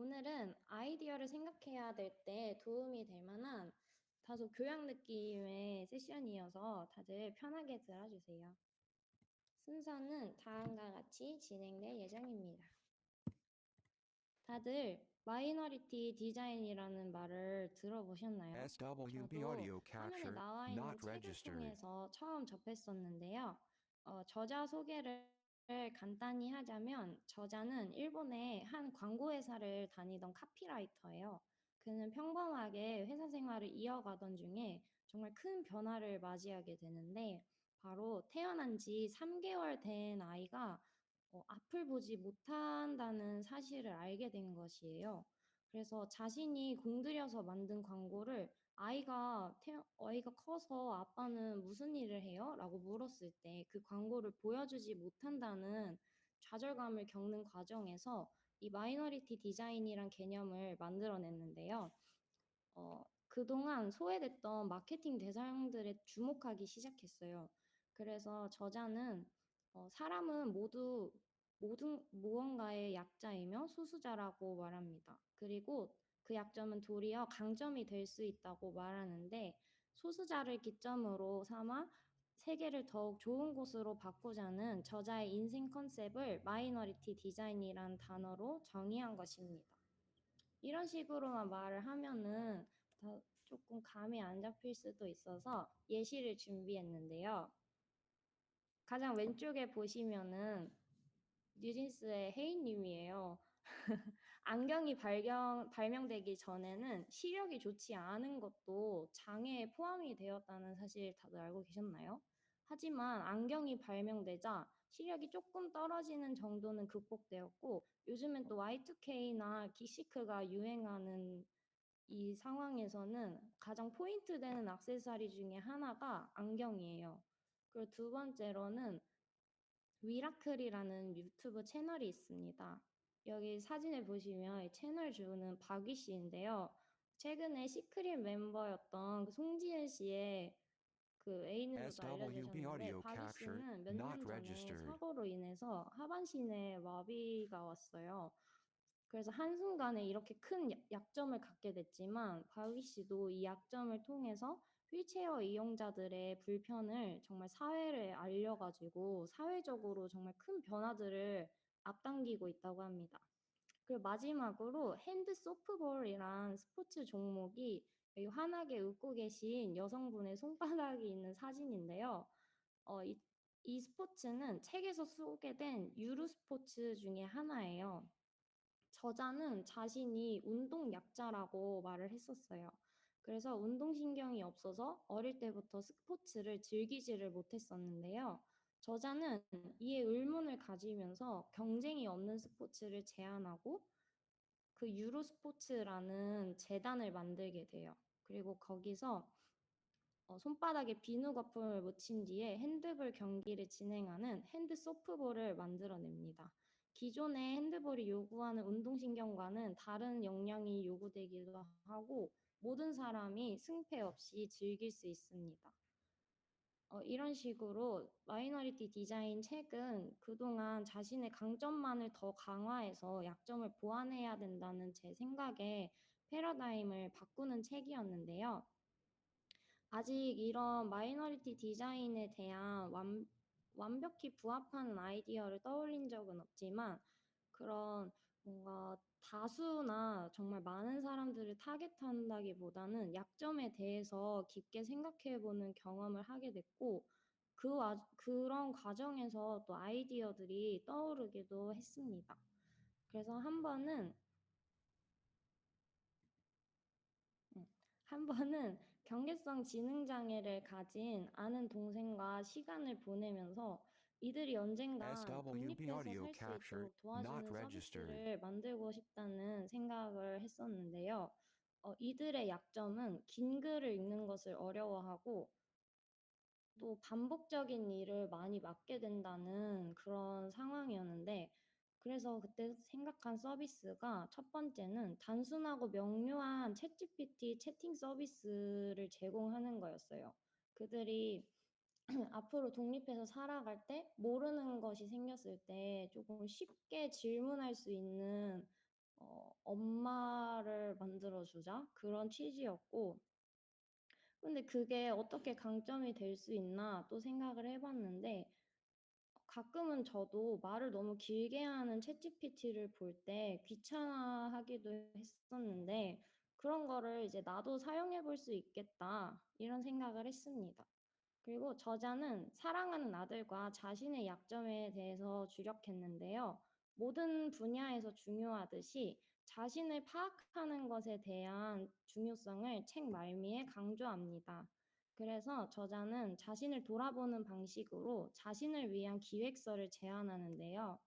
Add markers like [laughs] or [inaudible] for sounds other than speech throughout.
오늘은 아이디어를 생각해야 될 때 도움이 될 만한 다소 교양 느낌의 세션이어서 다들 편하게 들어주세요. 순서는 다음과 같이 진행될 예정입니다. 다들 마이너리티 디자인이라는 말을 들어보셨나요? SWB 저도 화면에 나와 있는 책을. 통해서 처음 접했었는데요. 어, 저자 소개를 간단히 하자면 저자는 일본의 한 광고 회사를 다니던 카피라이터예요. 그는 평범하게 회사 생활을 이어가던 중에 정말 큰 변화를 맞이하게 되는데 바로 태어난 지 3개월 된 아이가 어, 앞을 보지 못한다는 사실을 알게 된 것이에요. 그래서 자신이 공들여서 만든 광고를 아이가 태, 아이가 커서 아빠는 무슨 일을 해요? 라고 물었을 때 그 광고를 보여주지 못한다는 좌절감을 겪는 과정에서 이 마이너리티 디자인이란 개념을 만들어냈는데요. 어, 그동안 소외됐던 마케팅 대상들에 주목하기 시작했어요. 그래서 저자는 어, 사람은 모두 모든 무언가의 약자이며 소수자라고 말합니다. 그리고 그 약점은 도리어 강점이 될 수 있다고 말하는데 소수자를 기점으로 삼아 세계를 더욱 좋은 곳으로 바꾸자는 저자의 인생 컨셉을 마이너리티 디자인이란 단어로 정의한 것입니다. 이런 식으로만 말을 하면은 더 조금 감이 안 잡힐 수도 있어서 예시를 준비했는데요. 가장 왼쪽에 보시면은 뉴진스의 혜인님이에요. [laughs] 안경이 발견, 발명되기 전에는 시력이 좋지 않은 것도 장애에 포함이 되었다는 사실 다들 알고 계셨나요? 하지만 안경이 발명되자 시력이 조금 떨어지는 정도는 극복되었고 요즘엔 또 Y2K나 기시크가 유행하는 이 상황에서는 가장 포인트 되는 액세서리 중에 하나가 안경이에요. 그리고 두 번째로는 위라클이라는 유튜브 채널이 있습니다. 여기 사진을 보시면 이 채널 주는 박위 씨인데요. 최근에 시크릿 멤버였던 그 송지은 씨의 그 애인으로도 알려주셨는데 박위 씨는 몇 년 전에. 사고로 인해서 하반신에 마비가 왔어요. 그래서 한순간에 이렇게 큰 야- 약점을 갖게 됐지만 바위 씨도 이 약점을 통해서 휠체어 이용자들의 불편을 정말 사회에 알려가지고 사회적으로 정말 큰 변화들을 앞당기고 있다고 합니다. 그리고 마지막으로 핸드 소프볼이란 스포츠 종목이 환하게 웃고 계신 여성분의 손바닥이 있는 사진인데요. 어, 이, 이 스포츠는 책에서 소개된 유로 스포츠 중에 하나예요. 저자는 자신이 운동 약자라고 말을 했었어요. 그래서 운동신경이 없어서 어릴 때부터 스포츠를 즐기지를 못했었는데요. 저자는 이에 의문을 가지면서 경쟁이 없는 스포츠를 제안하고 그 유로 스포츠라는 재단을 만들게 돼요. 그리고 거기서 어, 손바닥에 비누 거품을 묻힌 뒤에 핸드볼 경기를 진행하는 핸드 소프볼을 만들어냅니다. 기존의 핸드볼이 요구하는 운동신경과는 다른 역량이 요구되기도 하고 모든 사람이 승패 없이 즐길 수 있습니다. 어, 이런 식으로 마이너리티 디자인 책은 그동안 자신의 강점만을 더 강화해서 약점을 보완해야 된다는 제 생각에 패러다임을 바꾸는 책이었는데요. 아직 이런 마이너리티 디자인에 대한 완, 완벽히 부합하는 아이디어를 떠올린 적은 없지만 그런 뭔가 다수나 정말 많은 사람들을 타겟한다기보다는 약점에 대해서 깊게 생각해보는 경험을 하게 됐고 그 와, 그런 과정에서 또 아이디어들이 떠오르기도 했습니다. 그래서 한 번은 음, 한 번은 경계성 지능 장애를 가진 아는 동생과 시간을 보내면서 이들이 언젠가 독립해서 살 수 있도록 도와주는. 서비스를 만들고 싶다는 생각을 했었는데요. 어, 이들의 약점은 긴 글을 읽는 것을 어려워하고 또 반복적인 일을 많이 맡게 된다는 그런 상황이었는데 그래서 그때 생각한 서비스가 첫 번째는 단순하고 명료한 챗GPT 채팅 서비스를 제공하는 거였어요. 그들이 [clears throat] 앞으로 독립해서 살아갈 때 모르는 것이 생겼을 때 조금 쉽게 질문할 수 있는 어, 엄마를 만들어주자 그런 취지였고 근데 그게 어떻게 강점이 될 수 있나 또 생각을 해봤는데 가끔은 저도 말을 너무 길게 하는 챗GPT를 볼 때 귀찮아하기도 했었는데 그런 거를 이제 나도 사용해 볼 수 있겠다 이런 생각을 했습니다. 그리고 저자는 사랑하는 아들과 자신의 약점에 대해서 주력했는데요. 모든 분야에서 중요하듯이 자신을 파악하는 것에 대한 중요성을 책 말미에 강조합니다. 그래서 저자는 자신을 돌아보는 방식으로 자신을 위한 기획서를 제안하는데요.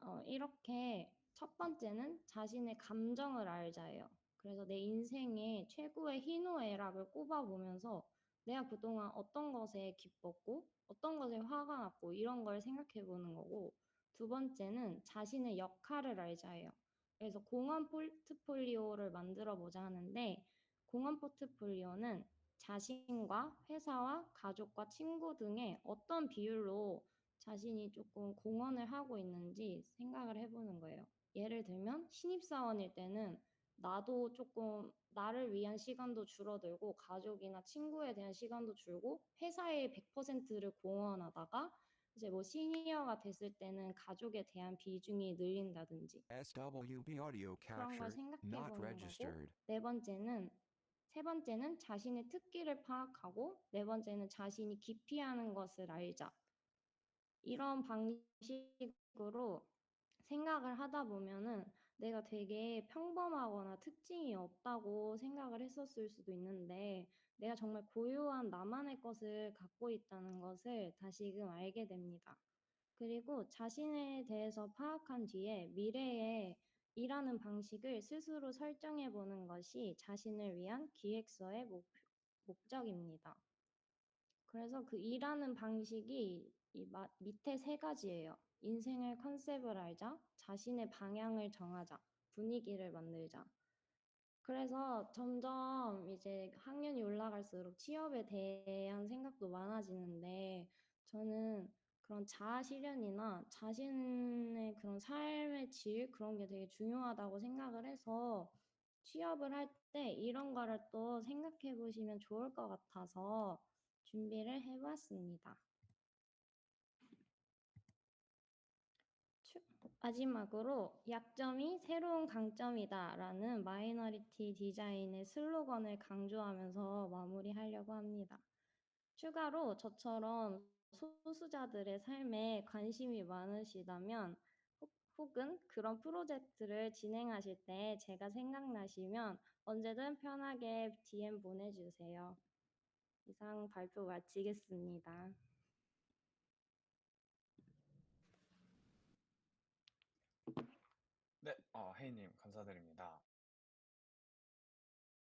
어, 이렇게 첫 번째는 자신의 감정을 알자예요. 그래서 내 인생의 최고의 희노애락을 꼽아보면서 내가 그동안 어떤 것에 기뻤고 어떤 것에 화가 났고 이런 걸 생각해 보는 거고 두 번째는 자신의 역할을 알자예요. 그래서 공헌 포트폴리오를 만들어 보자 하는데 공헌 포트폴리오는 자신과 회사와 가족과 친구 등의 어떤 비율로 자신이 조금 공헌을 하고 있는지 생각을 해보는 거예요. 예를 들면 신입사원일 때는 나도 조금 나를 위한 시간도 줄어들고 가족이나 친구에 대한 시간도 줄고 회사에 100%를 공헌하다가 이제 뭐 시니어가 됐을 때는 가족에 대한 비중이 늘린다든지 그런 걸 생각해 보는 거고. 네 번째는 세 번째는 자신의 특기를 파악하고 네 번째는 자신이 기피하는 것을 알자. 이런 방식으로 생각을 하다 보면은 내가 되게 평범하거나 특징이 없다고 생각을 했었을 수도 있는데 내가 정말 고유한 나만의 것을 갖고 있다는 것을 다시금 알게 됩니다. 그리고 자신에 대해서 파악한 뒤에 미래에 일하는 방식을 스스로 설정해 보는 것이 자신을 위한 기획서의 목, 목적입니다. 그래서 그 일하는 방식이 이 마- 밑에 세 가지예요. 인생의 컨셉을 알자, 자신의 방향을 정하자, 분위기를 만들자. 그래서 점점 이제 학년이 올라갈수록 취업에 대한 생각도 많아지는데 저는 그런 자아 실현이나 자신의 그런 삶의 질 그런 게 되게 중요하다고 생각을 해서 취업을 할 때 이런 거를 또 생각해 보시면 좋을 것 같아서 준비를 해봤습니다. 추- 마지막으로 약점이 새로운 강점이다라는 마이너리티 디자인의 슬로건을 강조하면서 마무리하려고 합니다. 추가로 저처럼 소수자들의 삶에 관심이 많으시다면 혹- 혹은 그런 프로젝트를 진행하실 때 제가 생각나시면 언제든 편하게 DM 보내주세요. 이상 발표 마치겠습니다. 네, 어, 혜인님 감사드립니다.